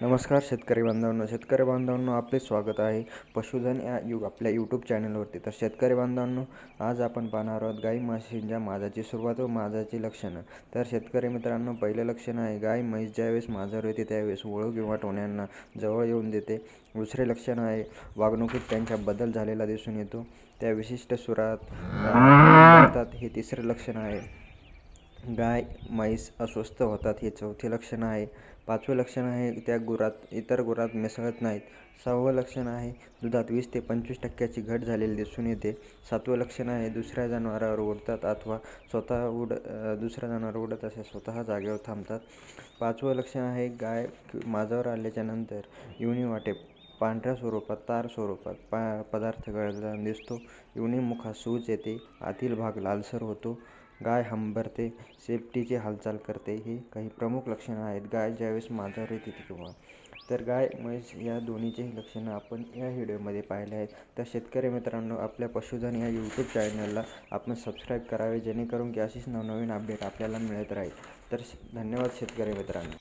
नमस्कार शेतकरी बांधवांनो शेतकरी बांधवांनो आपले स्वागत आहे. पशुधन या यू आपल्या यूट्यूब चॅनलवरती तर शेतकरी बांधवांनो आज आपण पाहणार आहोत गाई म्हशींच्या माझाची सुरुवात व माझाची लक्षणं. तर शेतकरी मित्रांनो पहिलं लक्षण आहे गाय म्हैस ज्यावेळेस माझावर येते त्यावेळेस ओळख किंवा टोण्यांना जवळ येऊन देते. दुसरे लक्षण आहे वागणुकीत त्यांच्या बदल झालेला दिसून येतो. त्या विशिष्ट सुरात हे तिसरे लक्षण आहे. गाय म्हैस अस्वस्थ होतात हे चौथे लक्षण आहे. पाचवे लक्षण आहे त्या गुरात इतर गुरात मिसळत नाहीत. सहावं लक्षण आहे दुधात वीस ते पंचवीस टक्क्याची घट झालेली दिसून येते. सातवं लक्षण आहे दुसऱ्या जनावरावर उडतात अथवा स्वतः उड दुसऱ्या जनावर उडत असे स्वतः जागेवर थांबतात. पाचवं लक्षण आहे गाय माझावर आल्याच्यानंतर युनी वाटे पांढऱ्या स्वरूपात तार स्वरूपात पा पदार्थ गळताना दिसतो. योनीमुखात सूज येते आतील भाग लालसर होतो. गाय हंबरते सेफ्टीची हालचाल करते ही काही प्रमुख लक्षणं आहेत. गाय ज्यावेळेस माझ्यावर येते किंवा तर गाय म्हैस या दोन्हीचेही लक्षणं आपण या व्हिडिओमध्ये पाहिले आहेत. तर शेतकरी मित्रांनो आपल्या पशुधन या यूट्यूब चॅनलला आपण सबस्क्राईब करावे जेणेकरून की अशीच नवनवीन अपडेट आपल्याला मिळत राहील. तर धन्यवाद शेतकरी मित्रांनो.